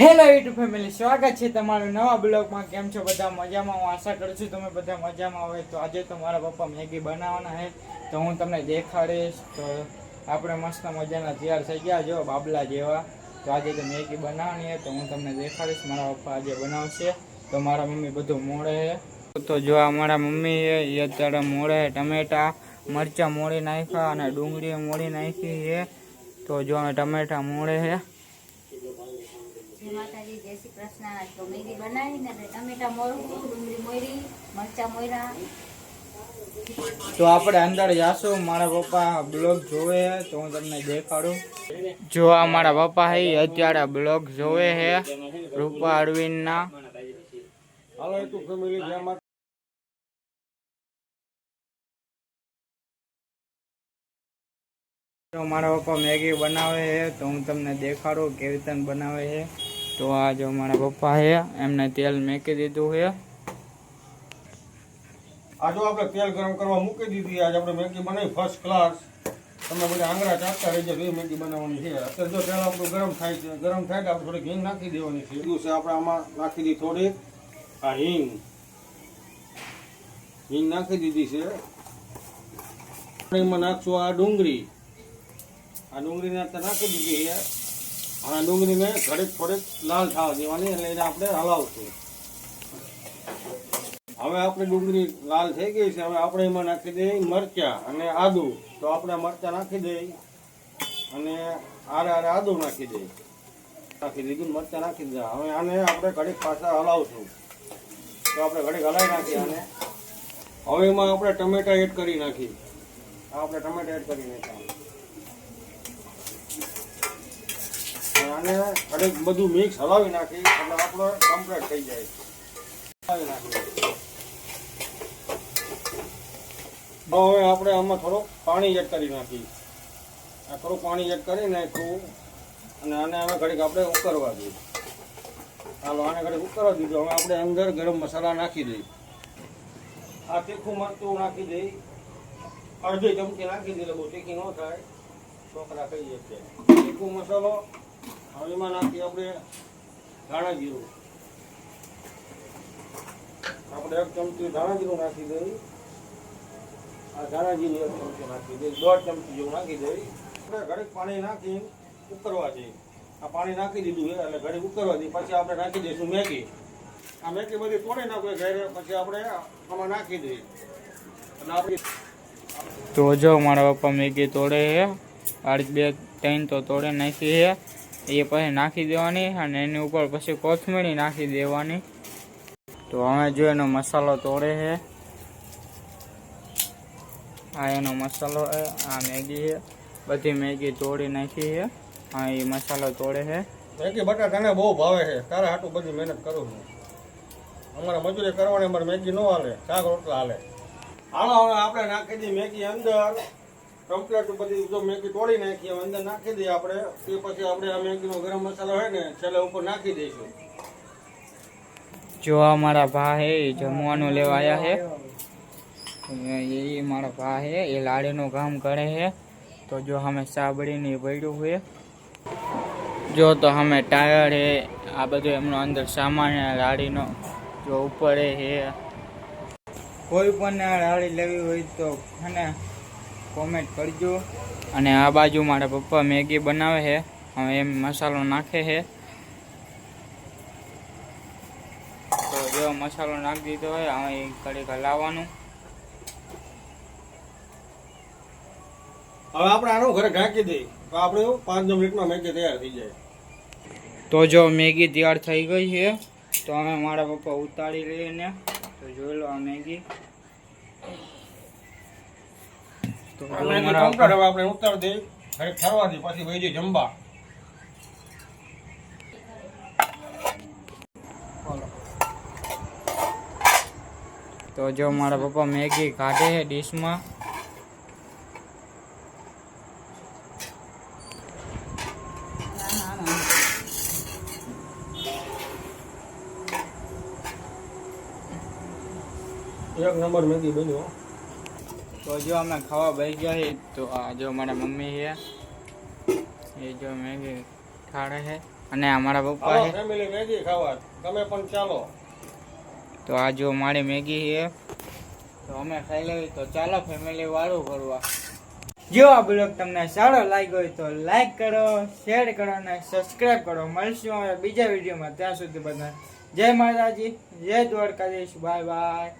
Hello YouTube family સ્વાગત છે તમારું નવા બ્લોગમાં. કેમ છો? બધા મજામાં? હું આશા કરું છું તમે બધા મજામાં હોય. તો આજે તો મારા પપ્પા મેગી બનાવવાના છે. તો હું તમને દેખાડીશ. તો આપણે મસ્ત મજાના તૈયાર થઈ ગયા જો બાબલા જેવા. તો આજે તો મેગી બનાવવાની હે તો હું તમને દેખાડીશ. મારા પપ્પા આજે બનાવશે. તો મારા મમ્મી બધું મોડે તો જો મારા મમ્મી એ અત્યારે મોડે ટમેટા, મરચાં મોડી નાખ્યા અને ડુંગળી મોડી નાખી છે. તો જો ટમેટા મોડે છે જય માતાજી જય શ્રી કૃષ્ણ. તો મેગી બનાવીને એટલે ટમેટા મોરું ડુંગળી મોયરી મરચાં મોયરા તો આપણે અંદર જાશું. મારા પપ્પા બ્લોગ જોવે છે તો હું તમને દેખાડું. જો આ મારા પપ્પા છે ઈ અત્યારે બ્લોગ જોવે છે રૂપા અરવિંદના. હાલો એ તું ફેમિલી જેમાં તો મારા પપ્પા મેગી બનાવે છે તો હું તમને દેખાડું કેવી રીતે બનાવે છે. તો આ જો મારા પપ્પા છે એમને તેલ મેકી દીધું છે આ જો આપણે તેલ ગરમ કરવા મૂકી દીધી આજે આપણે મેગી બનાવી ફર્સ્ટ ક્લાસ તમે બધા આંગળા ચાપતા રહી જાય મેગી બનાવવાની છે. અત્યારે જો તેલ આપણું ગરમ થાય છે. ગરમ થાય તો આપણે થોડીક હિંગ નાખી દેવાની છે. દિવસે આપણે આમાં નાખી દીધી થોડીક. આ હિંગ. હિંગ નાખી દીધી છે. એમાં નાખશું આ ડુંગળી. આ ડુંગળીને નાખી દીધી છે. અને ડુંગળીને ઘડીક થોડીક લાલ થવા દેવાની એટલે એને આપણે હલાવશું. હવે આપણે ડુંગળી લાલ થઈ ગઈ છે. હવે આપણે એમાં નાખી દઈએ મરચા અને આદુ. તો આપણે મરચા નાખી દઈએ. અને આરે આરે આદુ નાખી દઈએ. નાખી દીધું મરચા નાખી દીધા. હવે આને આપણે ઘડીક પાછા હલાવશું. તો આપણે ઘડીક હલાવી નાખીએ આને. હવે એમાં આપણે ટમેટા એડ કરી નાખી આપણે ટમેટા એડ કરી નાખ્યા આને ઘડીક બધું મિક્સ હલાવી નાખી, એટલે આપણો કમ્પ્લીટ થઈ જાય. હવે આપણે આમાં થોડું પાણી એડ કરી નાખી. આ થોડું પાણી એડ કરી નાખ્યું અને આને હવે ઘડીક આપણે ઉકરવા દઈએ. ચાલો આને ઘડીક ઉકરવા દીધું. હવે આપણે અંદર ગરમ મસાલા નાખી દઈએ. આ તીખું મરચું નાખી દઈ અડધી ચમચી નાખી દઈએ બહુ તીખી ન થાય. છોકરા કહીએ છીએ તીખું મસાલો હવે એમાં નાખીએ આપણે ધાણા જીરું આપણે એક ચમચી ધાણા જીરું નાખી દઈ. આ ધાણા જીરું એક ચમચી નાખી દઈ. દોઢ ચમચી જેવું નાખી દઈ. આપણે ઘડીક પાણી નાખી ઉકરવા દઈએ આ પાણી નાખી દીધું છે, એટલે ઘડીક ઉકરવા દઈ. પછી આપણે નાખી દઈશું મેગી. આ મેગી બધી તોડી નાખીએ ઘરે, પછી આપણે આમાં નાખી દઈએ. અને આપણે તો જો મારા પપ્પા મેગી તોડે છે આઠ બે, ત્રણ તો તોડે નાખી છે. એ પછી નાખી દેવાની અને એની ઉપર પછી કોથમીરી નાખી દેવાની. તો હવે જો એનો મસાલો તોડે છે. આ એનો મસાલો છે, આ મેગી છે. બધી મેગી તોડી નાખી છે. હા એ મસાલો તોડે છે. મેગી બટાટાને બહુ ભાવે છે. તારા હાટું બધી મહેનત કરું છું. અમારે મજૂરી કરવાની અમારે મેગી ન હાલે, શાક રોટલા હાલે. હાલો, હવે આપણે નાખી દઈએ મેગી અંદર. કમ્પ્લેટ બધી જો મેગી તોડી નાખીએ અંદર નાખી દઈએ આપણે, તે પછી આપણે આ મેગીનો ગરમ મસાલો હોય ને, છેલ્લે ઉપર નાખી દઈશું. જો આ મારા ભા હે જમવાનું લેવા આવ્યા છે. એ મારા ભા હે એ લાડીનું કામ કરે છે. તો જો અમે સાબડીને પડ્યું હોય જો તો અમે ટાયર હે આ બધું એમનો અંદર સામાન હે લાડીનો. જો ઉપર હે કોઈ પણ લાડી લેવી હોય તો અને કોમેન્ટ કરજો. અને આ બાજુ મારા પપ્પા મેગી બનાવે છે. હવે એમ મસાલો નાખે છે. તો જો મસાલો નાખી દીધો હોય હવે કડીક હલાવવાનું. હવે આપણે આનું ઘરે ઢાંકી દઈએ. તો આપણે પાંચ દસ મિનિટમાં મેગી તૈયાર થઈ જાય. તો જો મેગી તૈયાર થઈ ગઈ છે તો અમે મારા પપ્પા ઉતારી લઈએ ને તો જોઈ લો આ મેગી. તો જો મારા પપ્પા- આપણે ઉતારી દઈએ. ઘરે ઠરવા દઈએ પછી વહી જઈએ જમવા. તો જો મારા પપ્પા મેગી કાઢે છે ડીશમાં. એક નંબર મેગી બન્યો તો જો અમે ખાવા બેસી ગયા તો આ જો મારા મમ્મી છે. એ જો મેગી ખાડે છે અને અમારા પપ્પા છે. ફેમિલી મેગી ખાવા. તમે પણ ચાલો. તો આ જો મારી મેગી છે. તો અમે ખાઈ લેવી તો ચાલો ફેમિલી વાળું કરવા જો આ બ્લોગ તમને સારો લાગ્યો હોય તો લાઈક કરો શેર કરો અને સબસ્ક્રાઈબ કરો. મળશું હવે બીજા વિડીયોમાં ત્યાં સુધી બધા જય માતાજી જય દ્વારકાધીશ. Bye bye